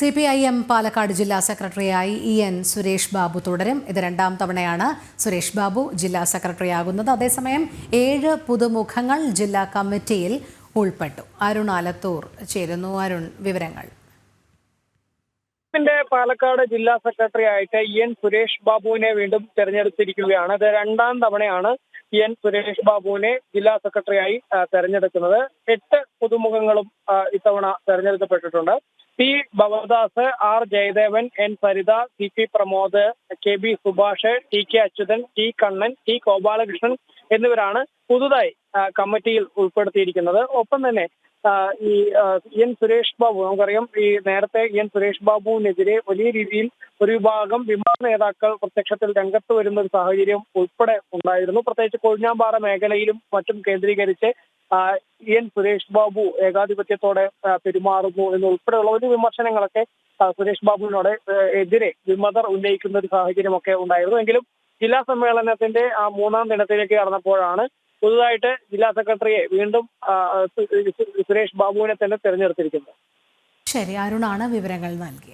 C P I M Palakkad ജില്ലാ സെക്രട്ടറിയായി E N Suresh Babu തുടരും. ഇത് രണ്ടാം തവണയാണ് സുരേഷ് ബാബു ജില്ലാ സെക്രട്ടറിയാകുന്നത്. അതേസമയം ഏഴ് പുതുമുഖങ്ങൾ ജില്ലാ കമ്മിറ്റിയിൽ ഉൾപ്പെട്ടു. അരുൺ ആലത്തൂർ ചേരുന്നു. അരുൺ വിവരങ്ങൾ. ിന്റെ പാലക്കാട് ജില്ലാ സെക്രട്ടറി ആയിട്ട് ഇ എൻ സുരേഷ് ബാബുവിനെ വീണ്ടും തെരഞ്ഞെടുത്തിരിക്കുകയാണ്. ഇത് രണ്ടാം തവണയാണ് ഇ എൻ സുരേഷ് ബാബുവിനെ ജില്ലാ സെക്രട്ടറിയായി തെരഞ്ഞെടുക്കുന്നത്. എട്ട് പുതുമുഖങ്ങളും ഇത്തവണ തെരഞ്ഞെടുക്കപ്പെട്ടിട്ടുണ്ട്. P Bhavadas R Jayadevan N Saritha C P Pramod K B Subhash T K Achuthan T Kannan T Gopalakrishnan എന്നിവരാണ് പുതുതായി കമ്മിറ്റിയിൽ ഉൾപ്പെടുത്തിയിരിക്കുന്നത്. ഒപ്പം തന്നെ ഈ എൻ സുരേഷ് ബാബു നമുക്കറിയാം ഈ നേരത്തെ എൻ സുരേഷ് ബാബുവിനെതിരെ വലിയ രീതിയിൽ ഒരു വിഭാഗം വിമത നേതാക്കൾ പ്രത്യക്ഷത്തിൽ രംഗത്ത് വരുന്ന ഒരു സാഹചര്യം ഉൾപ്പെടെ ഉണ്ടായിരുന്നു. പ്രത്യേകിച്ച് കൊഴിഞ്ഞാമ്പാറ മേഖലയിലും മറ്റും കേന്ദ്രീകരിച്ച് എൻ സുരേഷ് ബാബു ഏകാധിപത്യത്തോടെ പെരുമാറുന്നു എന്നുൾപ്പെടെയുള്ള ഒരു വിമർശനങ്ങളൊക്കെ സുരേഷ് ബാബുവിനോട് എതിരെ വിമതർ ഉന്നയിക്കുന്ന ഒരു സാഹചര്യമൊക്കെ ഉണ്ടായിരുന്നു. എങ്കിലും ജില്ലാ സമ്മേളനത്തിന്റെ ആ മൂന്നാം ദിനത്തിലേക്ക് കടന്നപ്പോഴാണ് പുതുതായിട്ട് ജില്ലാ സെക്രട്ടറിയെ വീണ്ടും സുരേഷ് ബാബുവിനെ തന്നെ തെരഞ്ഞെടുത്തിരിക്കുന്നത്. ശരി അരുണാണ് വിവരങ്ങൾ നൽകിയത്